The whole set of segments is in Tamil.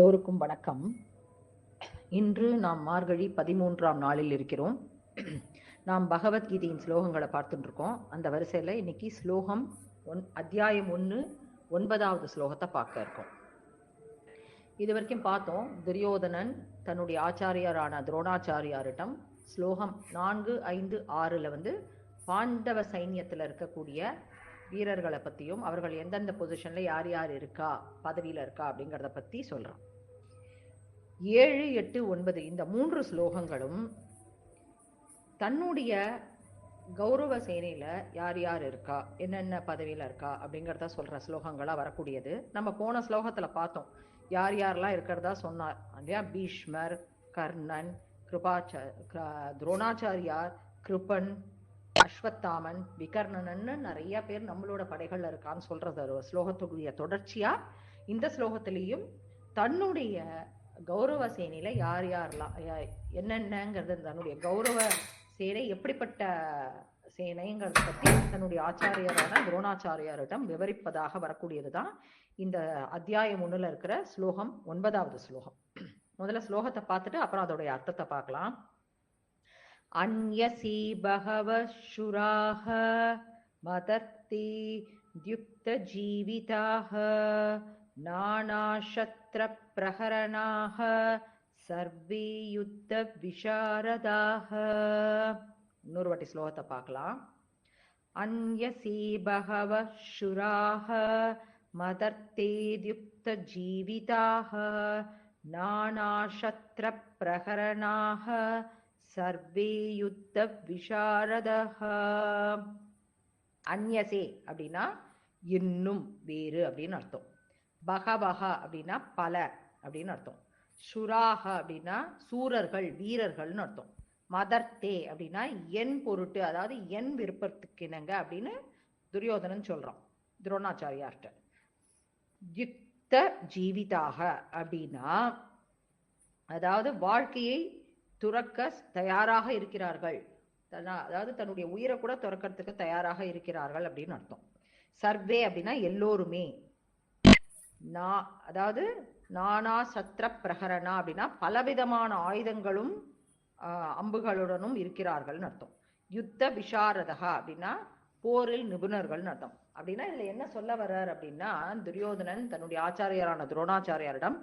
எல்லோருக்கும் வணக்கம். இன்று நாம் மார்கழி பதிமூன்றாம் நாளில் இருக்கிறோம். நாம் பகவத்கீதையின் ஸ்லோகங்களை பார்த்துட்டு இருக்கோம் அந்த வரிசையில் இன்னைக்கு ஸ்லோகம் ஒன் அத்தியாயம் ஒன்று ஒன்பதாவது ஸ்லோகத்தை பார்க்க இருக்கோம். இது வரைக்கும் பார்த்தோம். துரியோதனன் தன்னுடைய ஆச்சாரியாரான துரோணாச்சாரியாரிடம் ஸ்லோகம் நான்கு ஐந்து ஆறுல வந்து பாண்டவ சைன்யத்தில் இருக்கக்கூடிய வீரர்களை பற்றியும் அவர்கள் எந்தெந்த பொசிஷனில் யார் யார் இருக்கா பதவியில் இருக்கா அப்படிங்கிறத பற்றி சொல்கிறான் ஏழு எட்டு ஒன்பது இந்த மூன்று ஸ்லோகங்களும் தன்னுடைய கௌரவ சேனையில் யார் யார் இருக்கா என்னென்ன பதவியில் இருக்கா அப்படிங்கிறத சொல்கிற ஸ்லோகங்களாக வரக்கூடியது. நம்ம போன ஸ்லோகத்தில் பார்த்தோம். யார் யாரெல்லாம் இருக்கிறதா சொன்னார் இல்லையா? பீஷ்மர் கர்ணன் கிருபாச்ச துரோணாச்சாரியார் கிருபன் அஸ்வத்தாமன் விகர்ணனன்னு நிறைய பேர் நம்மளோட படைகள்ல இருக்கான்னு சொல்றது ஒரு ஸ்லோகத்துடைய தொடர்ச்சியா இந்த ஸ்லோகத்திலையும் தன்னுடைய கௌரவ சேனையில யார் யாரெல்லாம் என்னென்னங்கிறது தன்னுடைய கௌரவ சேனை எப்படிப்பட்ட சேனைங்கிறத பத்தி தன்னுடைய ஆச்சாரியரான துரோணாச்சாரியாரிடம் விவரிப்பதாக வரக்கூடியதுதான் இந்த அத்தியாயம் ஒண்ணுல இருக்கிற ஸ்லோகம் ஒன்பதாவது ஸ்லோகம். முதல்ல ஸ்லோகத்தை பார்த்துட்டு அப்புறம் அதோடைய அர்த்தத்தை பார்க்கலாம். अन्यसि बहवः शुराः ुराः द्युक्तजीविताः नानाशत्रप्रहरणाः सर्वे युद्धविशारदाः नूर्वटि युक्तः स्लो अन्यसि बहवः शुराः मदर्तेुक्तजीविताः नानाशत्रप्रहरणाः சர்வே யுத்த விஷாரதா அந்யசே அப்படின்னா இன்னும் வேறு அப்படின்னு அர்த்தம். பகவக அப்படின்னா பல அப்படின்னு அர்த்தம். சுராக அப்படின்னா சூரர்கள் வீரர்கள்னு அர்த்தம். மதர்த்தே அப்படின்னா என் பொருட்டு அதாவது என் விருப்பத்துக்கிணங்க அப்படின்னு துரியோதனன் சொல்றான் துரோணாச்சாரியார்கிட்ட யுக்த ஜீவிதாக அப்படின்னா அதாவது வாழ்க்கையை துறக்க தயாராக இருக்கிறார்கள். அதாவது தன்னுடைய உயிரை கூட துறக்கிறதுக்கு தயாராக இருக்கிறார்கள் அப்படின்னு அர்த்தம். சர்வே அப்படின்னா எல்லோருமே. நான் அதாவது நானா சத்திர பிரகரணா அப்படின்னா பலவிதமான ஆயுதங்களும் அம்புகளுடனும் இருக்கிறார்கள்னு அர்த்தம். யுத்த விஷாரதகா அப்படின்னா போரில் நிபுணர்கள் அர்த்தம் அப்படின்னா இதுல என்ன சொல்ல வர்றார் அப்படின்னா துரியோதனன் தன்னுடைய ஆச்சாரியரான துரோணாச்சாரியாரிடம்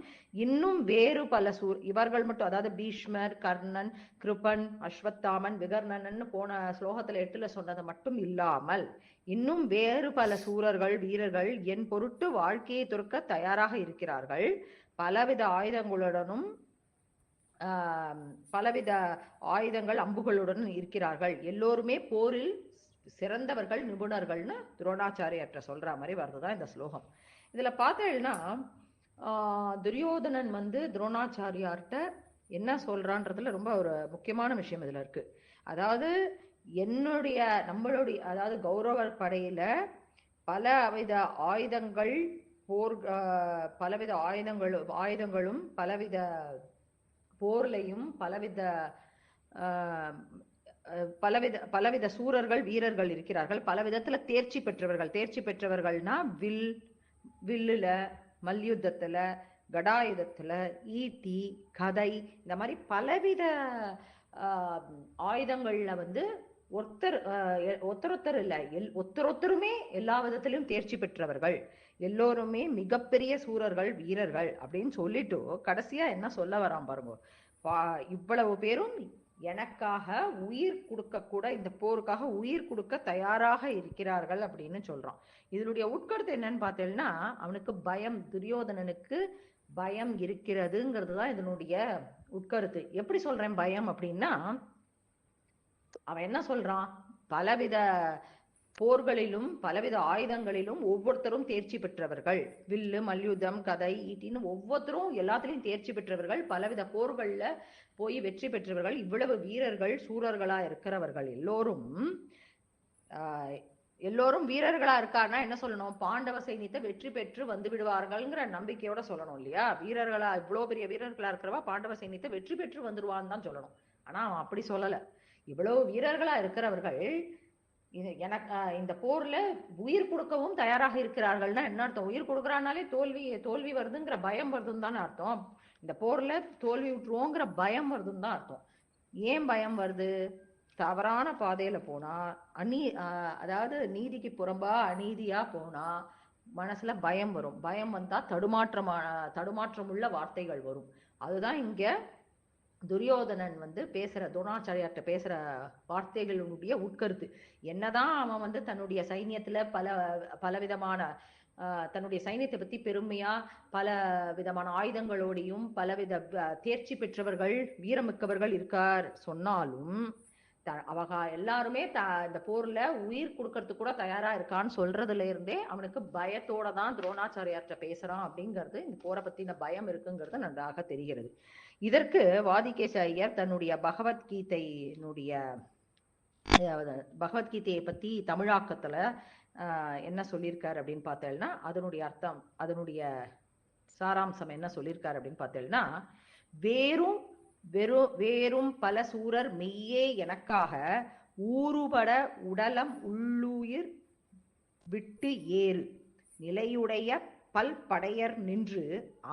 இன்னும் வேறு பல சூர் இவர்கள் மட்டும் அதாவது பீஷ்மர் கர்ணன் கிருபன் அஸ்வத்தாமன் விகர்ணன் போன ஸ்லோகத்துல எட்டுல சொன்னது மட்டும் இல்லாமல் இன்னும் வேறு பல சூரர்கள் வீரர்கள் என் பொருட்டு வாழ்க்கையை துறக்க தயாராக இருக்கிறார்கள். பலவித ஆயுதங்களுடனும் பலவித ஆயுதங்கள் அம்புகளுடன் இருக்கிறார்கள். எல்லோருமே போரில் சிறந்தவர்கள் நிபுணர்கள்னு துரோணாச்சாரியற்ற சொல்ற மாதிரி வருதுதான் இந்த ஸ்லோகம். இதுல பார்த்தேன்னா துரியோதனன் வந்து துரோணாச்சாரியார்கிட்ட என்ன சொல்றான்றதுல ரொம்ப ஒரு முக்கியமான விஷயம் இதுல இருக்கு. அதாவது என்னுடைய நம்மளுடைய அதாவது கௌரவ படையில பல வித ஆயுதங்கள் போர் பலவித ஆயுதங்களும் ஆயுதங்களும் பலவித போர்லையும் பலவித பலவித பலவித சூரர்கள் வீரர்கள் இருக்கிறார்கள். பல விதத்துல தேர்ச்சி பெற்றவர்கள். தேர்ச்சி பெற்றவர்கள்னா வில் வில்லுல மல்யுத்தத்துல கடாயுதத்துல ஈட்டி கதை இந்த மாதிரி பலவித ஆயுதங்கள்ல வந்து ஒருத்தர் ஒத்தரொத்தர் இல்ல எல் ஒத்தரொத்தருமே எல்லா விதத்திலும் தேர்ச்சி பெற்றவர்கள். எல்லோருமே மிகப்பெரிய சூரர்கள் வீரர்கள் அப்படின்னு சொல்லிட்டு கடைசியா என்ன சொல்ல வரான் பாருங்க. இவ்வளவு பேரும் எனக்காக உயிர் கொடுக்க கூட இந்த போருக்காக உயிர் கொடுக்க தயாராக இருக்கிறார்கள் அப்படின்னு சொல்றான். இதனுடைய உட்கருத்து என்னன்னு பார்த்தேன்னா அவனுக்கு பயம் துரியோதனனுக்கு பயம் இருக்கிறதுங்கிறது தான் இதனுடைய உட்கருத்து. எப்படி சொல்றேன் பயம் அப்படின்னா அவன் என்ன சொல்றான்? பலவித போர்களிலும் பலவித ஆயுதங்களிலும் ஒவ்வொருத்தரும் தேர்ச்சி பெற்றவர்கள். வில்லு மல்யுத்தம் கதை ஈட்டின்னு ஒவ்வொருத்தரும் எல்லாத்துலயும் தேர்ச்சி பெற்றவர்கள். பலவித போர்கள்ல போய் வெற்றி பெற்றவர்கள். இவ்வளவு வீரர்கள் சூரர்களா இருக்கிறவர்கள் எல்லோரும். ஆஹ் எல்லோரும் வீரர்களா இருக்காருன்னா என்ன சொல்லணும்? பாண்டவ சைனியத்தை வெற்றி பெற்று வந்து விடுவார்கள்ங்கிற நம்பிக்கையோட சொல்லணும் இல்லையா? வீரர்களா இவ்வளவு பெரிய வீரர்களா இருக்கிறவா பாண்டவ சைனியத்தை வெற்றி பெற்று வந்துடுவான்னு தான் சொல்லணும். ஆனா அவன் அப்படி சொல்லல. இவ்வளவு வீரர்களா இருக்கிறவர்கள் இது எனக்கு இந்த போர்ல உயிர் கொடுக்கவும் தயாராக இருக்கிறார்கள்னா என்ன அர்த்தம்? உயிர் கொடுக்குறானாலே தோல்வி தோல்வி வருதுங்கிற பயம் வருதுன்னு தானே அர்த்தம். இந்த போர்ல தோல்வி விட்டுருவோங்கிற பயம் வருதுன்னு தான் அர்த்தம். ஏன் பயம் வருது? தவறான பாதையில போனா அநீ அதாவது நீதிக்கு புறம்பா அநீதியா போனா மனசுல பயம் வரும். பயம் வந்தா தடுமாற்றமான தடுமாற்றம் உள்ள வார்த்தைகள் வரும். அதுதான் இங்க துரியோதனன் வந்து பேசுற துரோணாச்சாரியார்ட்ட பேசுற வார்த்தைகளுடைய உட்கருத்து. என்னதான் அவன் வந்து தன்னுடைய சைன்யத்துல பல பலவிதமான தன்னுடைய சைன்யத்தை பத்தி பெருமையா பல விதமான ஆயுதங்களோடையும் பலவித தேர்ச்சி பெற்றவர்கள் வீரமிக்கவர்கள் இருக்கார் சொன்னாலும் அவக எல்லாருமே த இந்த போர்ல உயிர் கொடுக்கறதுக்கு கூட தயாரா இருக்கான்னு சொல்றதுல இருந்தே அவனுக்கு பயத்தோட தான் துரோணாச்சாரியார்கிட்ட பேசுறான் அப்படிங்கிறது இந்த போரை பத்தின பயம் இருக்குங்கிறது நன்றாக தெரிகிறது. இதற்கு வாதிகேச ஐயர் தன்னுடைய பகவத்கீதையினுடைய பகவத்கீதையை பத்தி தமிழாக்கத்துல ஆஹ், என்ன சொல்லியிருக்காரு அப்படின்னு பார்த்தேன்னா அதனுடைய அர்த்தம் அதனுடைய சாராம்சம் என்ன சொல்லியிருக்காரு அப்படின்னு பார்த்தேன்னா வேறும் வெறும் வேறும் பல சூரர் மெய்யே எனக்காக ஊறுபட உடலம் உள்ளுயிர் விட்டு ஏறு. நிலையுடைய பல்படையர் நின்று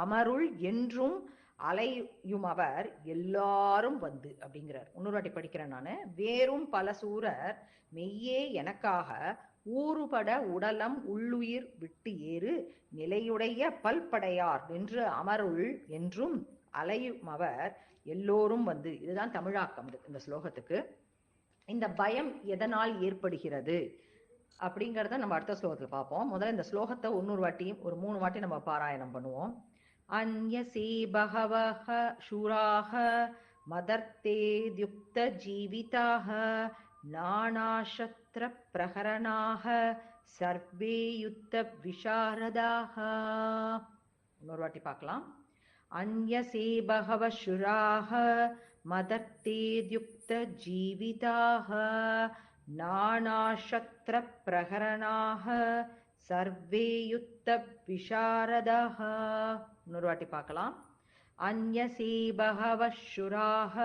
அமருள் என்றும் அலையுமவர் எல்லாரும் வந்து அப்படிங்கிறார். இன்னொரு வாட்டி படிக்கிறேன் நான். வேறும் பல சூரர் மெய்யே எனக்காக ஊறுபட உடலம் உள்ளுயிர் விட்டு ஏறு. நிலையுடைய பல்படையார் நின்று அமருள் என்றும் அலையுமவர் எல்லோரும் வந்து இதுதான் தமிழாக்கம் இந்த ஸ்லோகத்துக்கு இந்த பயம் எதனால் ஏற்படுகிறது அப்படிங்கறத நம்ம அடுத்த ஸ்லோகத்துல பார்ப்போம். முதல்ல இந்த ஸ்லோகத்தை இன்னொரு வாட்டி ஒரு மூணு வாட்டி நம்ம பாராயணம் பண்ணுவோம். அந்யசே பகவஹ சூராக மதர்த்தேத்யுக்த ஜீவிதாக நானாஷத்ர பிரகரணாக சர்வே யுத்த விஷாரதாக இன்னொரு வாட்டி பார்க்கலாம். அந்யசே பகவ சுராக மதர்த்தேத்யுக்த ஜீவிதாக நானாஷத்ர பிரகரணாக சர்வே யுத்த விஷாரதாக இன்னொரு வாட்டி பார்க்கலாம். அந்யசே பகவ சுராக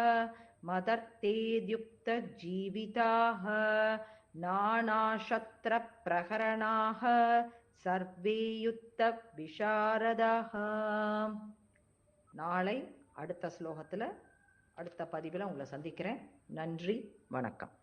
மதர்த்தேத்யுக்த ஜீவிதாக நானாஷத்ர பிரகரணாக சர்வே யுத்த விஷாரதாக நாளை அடுத்த ஸ்லோகத்தில் அடுத்த பதிவில் உங்களை சந்திக்கிறேன். நன்றி வணக்கம்.